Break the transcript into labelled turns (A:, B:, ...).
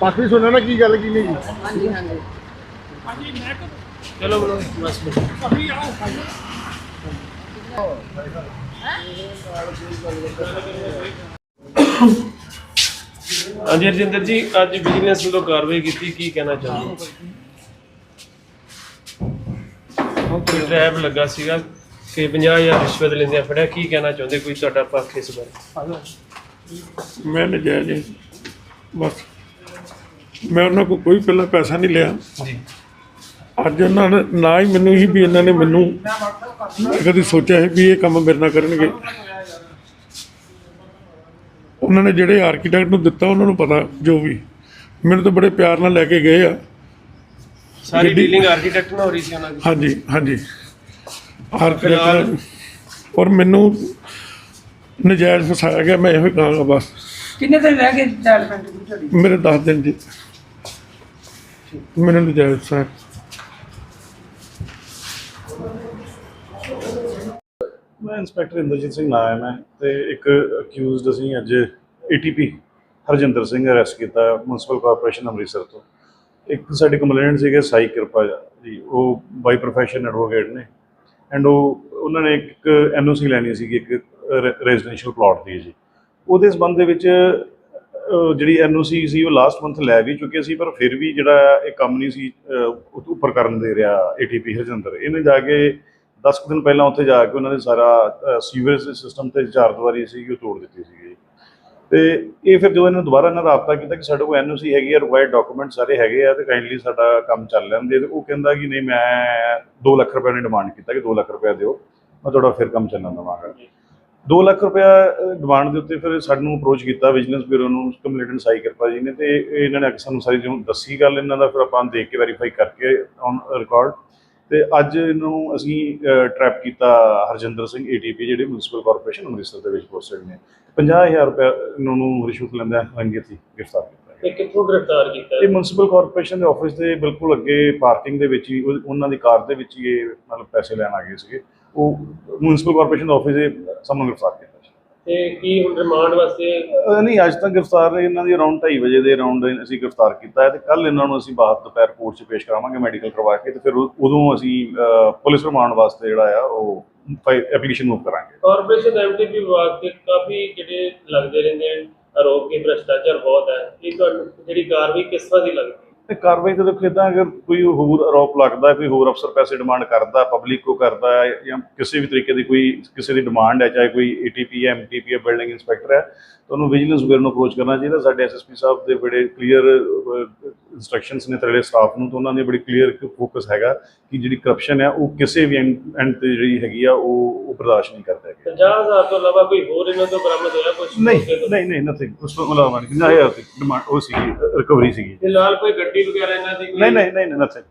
A: ਬਾਕੀ ਸੁਣਿਆ ਨਾ ਕੀ ਗੱਲ ਕੀ ਨਹੀਂ
B: ਹਾਂਜੀ ਹਾਂਜੀ
C: ਚਲੋ ਬਲੋ ਬਸ ਬਸ। ਹਾਂਜੀ ਰਜਿੰਦਰ ਜੀ ਅੱਜ ਵਿਜੀਲੈਂਸ ਵੱਲੋਂ ਕਾਰਵਾਈ ਕੀਤੀ ਕੀ ਕਹਿਣਾ ਚਾਹੁੰਦੇ ਹੋ ਕੋਈ ਟ੍ਰੈਪ ਲੱਗਾ ਸੀਗਾ ਕਿ 50000 ਰਿਸ਼ਵਤ ਲੈਂਦੇ ਫੜਿਆ ਕੀ ਕਹਿਣਾ ਚਾਹੁੰਦੇ? ਕੋਈ ਤੁਹਾਡਾ ਪੱਖ ਇਸ ਬਾਰੇ?
A: ਮੈਂ ਨਜਾਇਜ਼। ਬਸ। ਮੈਂ ਉਹਨਾਂ ਕੋਲ ਕੋਈ ਪਹਿਲਾਂ ਪੈਸਾ ਨਹੀਂ ਲਿਆ।
C: ਜੀ।
A: ਅੱਜ ਉਹਨਾਂ ਨੇ ਨਾ ਹੀ ਮੈਨੂੰ ਹੀ ਵੀ ਇਹਨਾਂ ਨੇ ਮੈਨੂੰ ਮੈਂ ਕਦੀ ਸੋਚਿਆ ਹੈ ਵੀ ਇਹ ਕੰਮ ਮੇਰੇ ਨਾਲ ਕਰਨਗੇ। ਉਹਨਾਂ ਨੇ ਜਿਹੜੇ ਆਰਕੀਟੈਕਟ ਨੂੰ ਦਿੱਤਾ ਉਹਨਾਂ ਨੂੰ ਪਤਾ ਜੋ ਵੀ। ਮੈਨੂੰ ਤਾਂ ਬੜੇ ਪਿਆਰ ਨਾਲ ਲੈ ਕੇ ਗਏ ਆ।
C: ਸਾਰੀ
A: ਗੱਡੀ-
C: ਡੀਲਿੰਗ ਆਰਕੀਟੈਕਟ ਨਾਲ ਹੋ ਰਹੀ ਸੀ ਉਹਨਾਂ ਦੀ।
A: ਹਾਂਜੀ ਹਾਂਜੀ। ਆਰਕੀਟੈਕਟ ਔਰ ਮੈਨੂੰ ਨਜਾਇਜ਼ ਫਸਾਇਆ ਗਿਆ ਮੈਂ ਇਹੋ ਹੀ ਕਹਾਂਗਾ ਬਸ।
B: ਕਿੰਨੇ ਦਿਨ ਰਹਿ ਗਏ ਡਿਵੈਲਪਮੈਂਟ ਦੀ ਤੁਹਾਡੀ
A: ਮੇਰੇ 10 ਦਿਨ ਜੀ। ਮੈਨੂੰ ਨਜਾਇਜ਼ ਫਸਾਇਆ
D: ਮੈਂ ਇੰਸਪੈਕਟਰ ਇੰਦਰਜੀਤ ਸਿੰਘ ਨਾਮ ਹੈ ਮੈਂ ਤੇ ਇੱਕ ਅਕਿਊਜ਼ਡ ਅਸੀਂ ਅੱਜ ਏਟੀਪੀ ਹਰਜਿੰਦਰ ਸਿੰਘ ਅਰੈਸਟ ਕੀਤਾ ਮਿਊਨਿਸਪਲ ਕਾਰਪੋਰੇਸ਼ਨ ਅੰਮ੍ਰਿਤਸਰ ਤੋਂ। ਇੱਕ ਸਾਡੇ ਕੰਪਲੇਨਟ ਸੀਗੇ ਸਾਈ ਕਿਰਪਾ ਜੀ ਉਹ ਬਾਈ ਪ੍ਰੋਫੈਸ਼ਨ ਐਡਵੋਕੇਟ ਨੇ। ਐਂਡ ਉਹ, ਉਹਨਾਂ ਨੇ ਇੱਕ ਐਨਓਸੀ ਲੈਣੀ ਸੀਗੀ, ਇੱਕ ਰੈਜ਼ੀਡੈਂਸ਼ੀਅਲ ਪਲਾਟ ਦੀ ਜੀ। ਉਹਦੇ ਸੰਬੰਧ ਦੇ ਵਿੱਚ ਜਿਹੜੀ ਐਨਓਸੀ ਸੀ ਉਹ ਲਾਸਟ ਮੰਥ ਲੈ ਵੀ ਚੁੱਕੇ ਸੀ, ਪਰ ਫਿਰ ਵੀ ਜਿਹੜਾ ਇਹ ਕੰਮ ਨਹੀਂ ਸੀ ਉੱਪਰ ਕਰਨ ਦੇ ਰਿਹਾ ਏਟੀਪੀ ਹਰਜਿੰਦਰ। ਇਹਨੇ ਜਾ ਕੇ 10 ਕੁ ਦਿਨ ਪਹਿਲਾਂ ਉੱਥੇ ਜਾ ਕੇ ਉਹਨਾਂ ਨੇ ਸਾਰਾ ਸੀਵਰੇਜ ਸਿਸਟਮ ਤੇ ਚਾਰ ਦੀਵਾਰੀ ਸੀ, ਉਹ ਤੋੜ ਦਿੱਤੀ ਸੀਗੀ। ਤੇ ਇਹ ਫਿਰ ਜਦੋਂ ਇਹਨਾਂ ਨੇ ਦੁਬਾਰਾ ਇਹਨਾਂ ਰਾਬਤਾ ਕੀਤਾ ਕਿ ਸਾਡੇ ਕੋਲ ਐਨਓਸੀ ਹੈਗੀ ਆ ਰਿਕੁਆਇਰਡ ਡਾਕੂਮੈਂਟ ਸਾਰੇ ਹੈਗੇ ਆ, ਤੇ ਕਾਈਂਡਲੀ ਸਾਡਾ ਕੰਮ ਚੱਲ ਲੈਂਦੇ ਤੇ ਉਹ ਕਹਿੰਦਾ ਕਿ ਨਹੀਂ, ਮੈਂ 2 ਲੱਖ ਰੁਪਏ ਨੇ ਡਿਮਾਂਡ ਕੀਤਾ ਕਿ 2 ਲੱਖ ਰੁਪਏ ਦਿਓ, ਮੈਂ ਤੁਹਾਡਾ ਫਿਰ ਕੰਮ ਚੱਲਣ ਦੇਵਾਂਗਾ। 2 ਲੱਖ ਰੁਪਇਆ ਡਿਮਾਂਡ ਦੇ ਉੱਤੇ ਫਿਰ ਸਾਨੂੰ ਅਪਰੋਚ ਕੀਤਾ ਵਿਜੀਲੈਂਸ ਬਿਊਰੋ ਨੂੰ ਕੰਪਲੇਂਟ ਸਾਈ ਕਿਰਪਾ ਜੀ ਨੇ ਤੇ ਇਹ ਇਹਨਾਂ ਨੇ ਕੇ ਸਾਨੂੰ ਸਾਰੀ ਜਿਹਨੂੰ ਦੱਸੀ ਗੱਲ ਇਹਨਾਂ ਦਾ ਫਿਰ ਆਪਾਂ ਦੇਖ ਕੇ ਵੈਰੀਫਾਈ ਕਰਕੇ ਔਨ ਰਿਕਾਰਡ ਤੇ ਅੱਜ ਇਹਨੂੰ ਅਸੀਂ ਟਰੈਪ ਕੀਤਾ ਹਰਜਿੰਦਰ ਸਿੰਘ ਏਟੀਪੀ ਜਿਹੜੇ ਮਿਊਨਿਸਪਲ ਕਾਰਪੋਰੇਸ਼ਨ ਅੰਮ੍ਰਿਤਸਰ ਦੇ ਵਿੱਚ ਪੋਸਟਡ ਨੇ। 50000 ਰੁਪਏ ਇਹਨਾਂ ਨੂੰ ਰਿਸ਼ਵਤ ਲੈਂਦਾ ਰੰਗੀਤੀ ਗ੍ਰਿਫਤਾਰ ਕੀਤਾ।
C: ਤੇ ਕਿੱਥੋਂ ਗ੍ਰਿਫਤਾਰ ਕੀਤਾ?
D: ਇਹ ਮਿਊਨਿਸਪਲ ਕਾਰਪੋਰੇਸ਼ਨ ਦੇ ਆਫਿਸ ਦੇ ਬਿਲਕੁਲ ਅੱਗੇ ਪਾਰਕਿੰਗ ਦੇ ਵਿੱਚ ਹੀ ਉਹ- ਉਹਨਾਂ ਦੀ ਕਾਰ ਦੇ ਵਿੱਚ ਹੀ ਇਹ ਮਤਲਬ ਪੈਸੇ ਲੈਣ ਆ ਗਏ ਸੀਗੇ। ਉਹ ਮਿਊਨਿਸਪਲ ਕਾਰਪੋਰੇਸ਼ਨ ਦੇ ਆਫਿਸ ਦੇ ਸਾਹਮਣੇ ਗ੍ਰਿਫਤਾਰ ਕੀਤਾ ਸੀ।
C: ਤੇ ਕੀ ਹੁਣ ਰਿਮਾਂਡ ਵਾਸਤੇ
D: ਅਹ ਨਹੀਂ ਅੱਜ ਤੱਕ ਗ੍ਰਿਫਤਾਰ ਇਹਨਾਂ ਦੀ ਅਰਾਊਂਡ 2:30 ਵਜੇ ਦੇ ਅਰਾਊਂਡ ਅਸੀਂ ਗ੍ਰਿਫਤਾਰ ਕੀਤਾ ਹੈ ਤੇ ਕੱਲ ਇਹਨਾਂ ਨੂੰ ਅਸੀਂ ਬਾਅਦ ਦੁਪਹਿਰ ਕੋਰਟ 'ਚ ਪੇਸ਼ ਕਰਾਵਾਂਗੇ ਮੈਡੀਕਲ ਕਰਵਾ ਕੇ ਤੇ ਫਿਰ ਉਦੋਂ ਅਸੀਂ ਅਹ, ਪੁਲਿਸ ਰਿਮਾਂਡ ਵਾਸਤੇ ਜਿਹੜਾ ਆ ਉਹ ਐਪਲੀਕੇਸ਼ਨ ਮੂਵ ਕਰਾਂਗੇ।
C: ਕਾਰਪੋਰੇਸ਼ਨ ਐਮਟੀਪੀ ਵਿਭਾਗ ਤੇ ਕਾਫੀ ਜਿਹੜੇ ਲੱਗਦੇ ਰਹਿੰਦੇ ਹਨ ਆਰੋਪ ਕਿ ਭ੍ਰਸ਼ਟਾਚਾਰ ਬਹੁਤ ਹੈ ਇਹ ਤੁਹਾਨੂੰ ਜਿਹੜੀ ਕਾਰਵਾਈ ਕਿਸ ਤਰ੍ਹਾਂ ਦੀ ਲੱਗਦੀ ਹੈ?
D: ਤੇ ਕਾਰਵਾਈ ਤਾਂ ਦੇਖੋ ਇਦਾਂ ਅਗਰ ਕੋਈ ਹੋਰ ਆਰੋਪ ਲੱਗਦਾ, ਕੋਈ ਹੋਰ ਅਫਸਰ ਪੈਸੇ ਡਿਮਾਂਡ ਕਰਦਾ ਪਬਲਿਕ ਕੋ ਕਰਦਾ ਹੈ ਜਾਂ ਕਿਸੇ ਵੀ ਤਰੀਕੇ ਦੀ ਕੋਈ ਕਿਸੇ ਦੀ ਡਿਮਾਂਡ ਹੈ, ਚਾਹੇ ਕੋਈ ਏਟੀਪੀ ਹੈ ਐਮਟੀਪੀ ਹੈ ਬਿਲਡਿੰਗ ਇੰਸਪੈਕਟਰ ਹੈ, ਤਾਂ ਉਹਨੂੰ ਵਿਜੀਲੈਂਸ ਬਿਊਰੋ ਨੂੰ ਅਪਰੋਚ ਕਰਨਾ ਚਾਹੀਦਾ। ਸਾਡੇ ਐਸਐਸਪੀ ਸਾਹਿਬ ਦੇ ਬੜੇ ਕਲੀਅਰ ਇਨਸਟਰਕਸ਼ਨਸ ਨੇ ਤੇਰੇ ਸਟਾਫ ਨੂੰ ਤਾਂ ਉਹਨਾਂ ਨੇ ਬੜੀ ਕਲੀਅਰ ਫੋਕਸ ਹੈਗਾ ਕਿ ਜਿਹੜੀ ਕਰਪਸ਼ਨ ਹੈ ਉਹ ਕਿਸੇ ਵੀ ਐਂਡ ਤੇ ਜਿਹੜੀ ਹੈਗੀ ਆ ਉਹ ਉਹ ਬਰਦਾਸ਼ਤ ਨਹੀਂ ਕਰਦਾ ਹੈਗਾ।
C: 50000 ਤੋਂ ਇਲਾਵਾ ਕੋਈ ਹੋਰ ਇਹਨਾਂ ਤੋਂ ਬਰਾਮਦ ਹੋਇਆ ਕੁਝ
D: ਨਹੀਂ ਨਹੀਂ ਨਹੀਂ ਨਥਿੰਗ ਉਸ ਤੋਂ ਇਲਾਵਾ ਨਹੀਂ। 50000 ਡਿਮਾਂਡ ਉਹ ਸੀ ਰਿਕਵਰੀ ਸੀਗੀ।
C: ਫਿਲਹਾਲ ਕੋਈ ਗੱਡੀ ਵਗੈਰਾ ਇਹਨਾਂ ਦੀ
D: ਨਹੀਂ ਨਹੀਂ ਨਹੀਂ ਨਥਿੰਗ